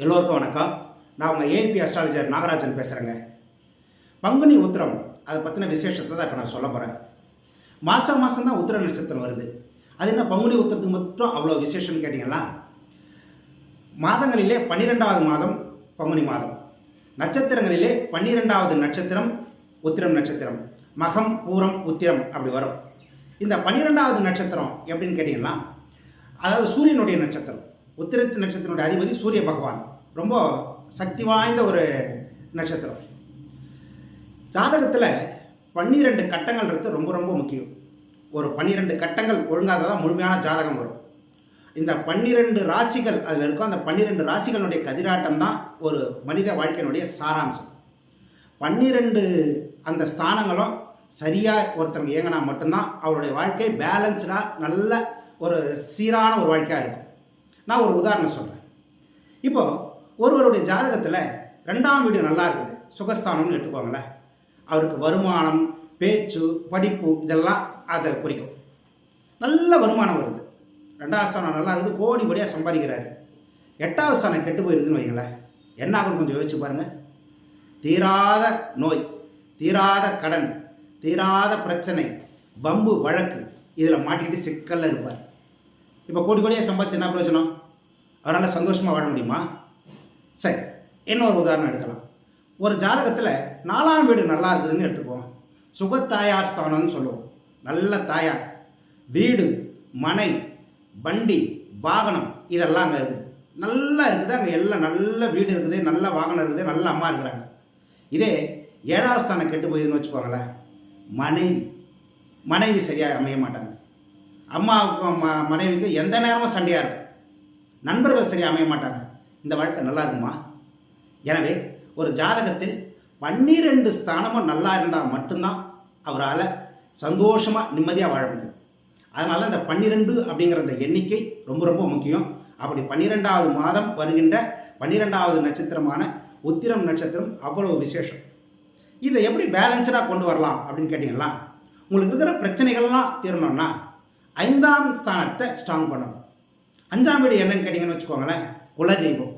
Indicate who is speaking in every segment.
Speaker 1: எல்லோருக்கும் வணக்கம். நான் உங்கள் ஏபி அஸ்ட்ராலஜர் நாகராஜன் பேசுகிறேங்க பங்குனி உத்திரம் அதை பற்றின விசேஷத்தை தான் இப்போ நான் சொல்ல போகிறேன் மாதம் மாதம் தான் உத்திர நட்சத்திரம் வருது. அது என்ன பங்குனி உத்திரத்துக்கு மட்டும் அவ்வளோ விசேஷம்னு கேட்டிங்களா? மாதங்களிலே பன்னிரெண்டாவது மாதம் பங்குனி மாதம். நட்சத்திரங்களிலே பன்னிரெண்டாவது நட்சத்திரம் உத்திரம் நட்சத்திரம். மகம் பூரம் உத்திரம் அப்படி வரும். இந்த பன்னிரெண்டாவது நட்சத்திரம் எப்படின்னு கேட்டிங்கன்னா அதாவது சூரியனுடைய நட்சத்திரம். உத்திரத்து நட்சத்திரனுடைய அதிபதி சூரிய பகவான். ரொம்ப சக்தி வாய்ந்த ஒரு நட்சத்திரம். ஜாதகத்தில் பன்னிரெண்டு கட்டங்கள்ன்றது ரொம்ப ரொம்ப முக்கியம். ஒரு பன்னிரெண்டு கட்டங்கள் ஒழுங்காக தான் முழுமையான ஜாதகம் வரும். இந்த பன்னிரெண்டு ராசிகள் அதில் இருக்கும் அந்த பன்னிரெண்டு ராசிகளுடைய கதிராட்டம் தான் ஒரு மனித வாழ்க்கையினுடைய சாராம்சம். பன்னிரெண்டு அந்த ஸ்தானங்களும் சரியாக ஒருத்தவங்க இயங்கினா மட்டும்தான் அவருடைய வாழ்க்கை பேலன்ஸ்டாக நல்ல ஒரு சீரான ஒரு வாழ்க்கையாக இருக்கும். நான் ஒரு உதாரணம் சொல்கிறேன் இப்போ ஒருவருடைய ஜாதகத்தில் ரெண்டாம் வீடு நல்லா இருக்குது சுகஸ்தானம்னு எடுத்துக்கோங்களேன். அவருக்கு வருமானம் பேச்சு படிப்பு இதெல்லாம் அதை குறிக்கும். நல்ல வருமானம் வருது. ரெண்டாவது ஸ்தானம் நல்லா இருக்குது கோடி கோடியாக சம்பாதிக்கிறாரு. எட்டாவது ஸ்தானம் கெட்டு போயிருக்குதுன்னு வைங்களேன். என்ன ஆகும் கொஞ்சம் யோசிச்சு பாருங்கள் தீராத நோய் தீராத கடன் தீராத பிரச்சனை பம்பு வழக்கு இதில் மாட்டிக்கிட்டு சிக்கலில் இருப்பார். இப்போ கோடி கோடியாக சம்பாதிச்சு என்ன பிரயோஜனம்? அவரால் சந்தோஷமாக வாழ முடியுமா? சரி இன்னொரு உதாரணம் எடுக்கலாம். ஒரு ஜாதகத்தில் நாலாம் வீடு நல்லா இருக்குதுன்னு எடுத்துக்குவோம் சுகத்தாயார் ஸ்தானம்னு சொல்லுவோம். நல்ல தாயார். வீடு மனை வண்டி வாகனம் இதெல்லாம் அங்கே இருக்குது. நல்லா இருக்குது அங்கே எல்லாம் நல்ல வீடு இருக்குது நல்ல வாகனம் இருக்குது நல்ல அம்மா இருக்கிறாங்க. இதே ஏழாவது ஸ்தானம் கெட்டு போகுதுன்னு வச்சுக்கோங்களேன். மனைவி. மனைவி சரியாக அமைய மாட்டாங்க. அம்மாவுக்கும் ம மனைவிக்கும் எந்த நேரமும் சண்டையாக இருக்கும் நண்பர்கள் சரியாக அமைய மாட்டாங்க. இந்த வாழ்க்கை நல்லா இருக்குமா? எனவே ஒரு ஜாதகத்தில் பன்னிரெண்டு ஸ்தானமும் நல்லா இருந்தால் மட்டும்தான் அவரால் சந்தோஷமாக நிம்மதியாக வாழ முடியும். அதனால இந்த பன்னிரெண்டு அப்படிங்கிற அந்த எண்ணிக்கை ரொம்ப ரொம்ப முக்கியம். அப்படி பன்னிரெண்டாவது மாதம் வருகின்ற பன்னிரெண்டாவது நட்சத்திரமான உத்திரம் நட்சத்திரம் அவ்வளவு விசேஷம். இதை எப்படி பேலன்ஸ்டாக கொண்டு வரலாம் அப்படின்னு கேட்டிங்கன்னா உங்களுக்கு இருக்கிற பிரச்சனைகள்லாம் தீரணும்னா ஐந்தாம் ஸ்தானத்தை ஸ்ட்ராங் பண்ணணும் அஞ்சாம் வீடு என்னன்னு கேட்டிங்கன்னு வச்சுக்கோங்களேன் குலதெய்வம்.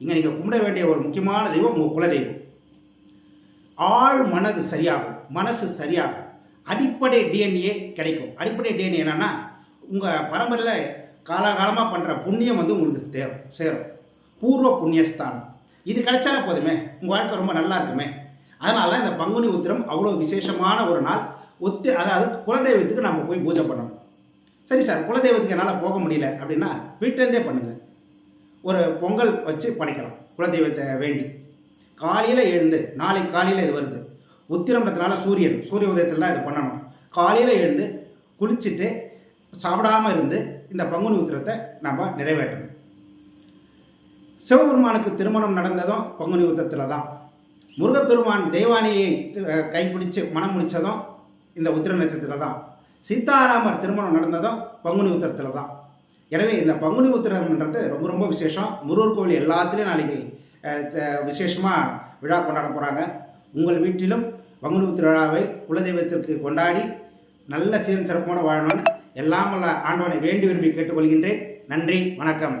Speaker 1: இங்கே நீங்கள் கும்பிட வேண்டிய ஒரு முக்கியமான தெய்வம் உங்கள் குலதெய்வம். ஆழ் மனது சரியாகும். மனசு சரியாகும். அடிப்படை டிஎன்ஏ கிடைக்கும். அடிப்படை டிஎன்ஏ என்னன்னா உங்கள் பரம்பரையில் காலாகாலமாக பண்ணுற புண்ணியம் வந்து உங்களுக்கு தேரும் சேரும். பூர்வ புண்ணியஸ்தானம். இது கிடைச்சாலே போதுமே. உங்கள் வாழ்க்கை ரொம்ப நல்லா இருக்குமே. அதனால தான் இந்த பங்குனி உத்திரம் அவ்வளோ விசேஷமான ஒரு நாள். ஒத்து அதாவது குலதெய்வத்துக்கு நம்ம போய் பூஜை பண்ணணும். சரி சார் குலதெய்வத்துக்கு என்னால் போக முடியல அப்படின்னா வீட்டிலேருந்தே பண்ணுங்கள் ஒரு பொங்கல் வச்சு படைக்கலாம் குலதெய்வத்தை வேண்டி. காலையில் எழுந்து நாளைக்கு காலையில் இது வருது. உத்திரம்ன்றதுனால சூரியன் சூரிய உதயத்தில் தான் இது பண்ணணும். காலையில் எழுந்து குளிச்சுட்டு சாப்பிடாமல் இருந்து இந்த பங்குனி உத்திரத்தை நம்ம நிறைவேற்றணும். சிவபெருமானுக்கு திருமணம் நடந்ததும் பங்குனி உத்திரத்தில் தான் முருகப்பெருமான் தெய்வானியை கைப்பிடிச்சு மனம் முடித்ததும் இந்த உத்திர நட்சத்திரத்தில் தான் சீதாராமர் திருமணம் நடந்ததும் பங்குனி உத்திரத்தில் தான். எனவே இந்த பங்குனி உத்திரம்ன்றது ரொம்ப ரொம்ப விசேஷம். முருகர் கோவில் எல்லாத்துலேயும் நாளைக்கு விசேஷமாக விழா கொண்டாட போகிறாங்க உங்கள் வீட்டிலும் பங்குனி உத்திர விழாவை குலதெய்வத்திற்கு கொண்டாடி நல்ல சீரும் சிறப்போடு வாழணும்னு எல்லாம் வல்ல ஆண்டவனை வேண்டி விரும்பி கேட்டுக்கொள்கின்றேன். நன்றி வணக்கம்.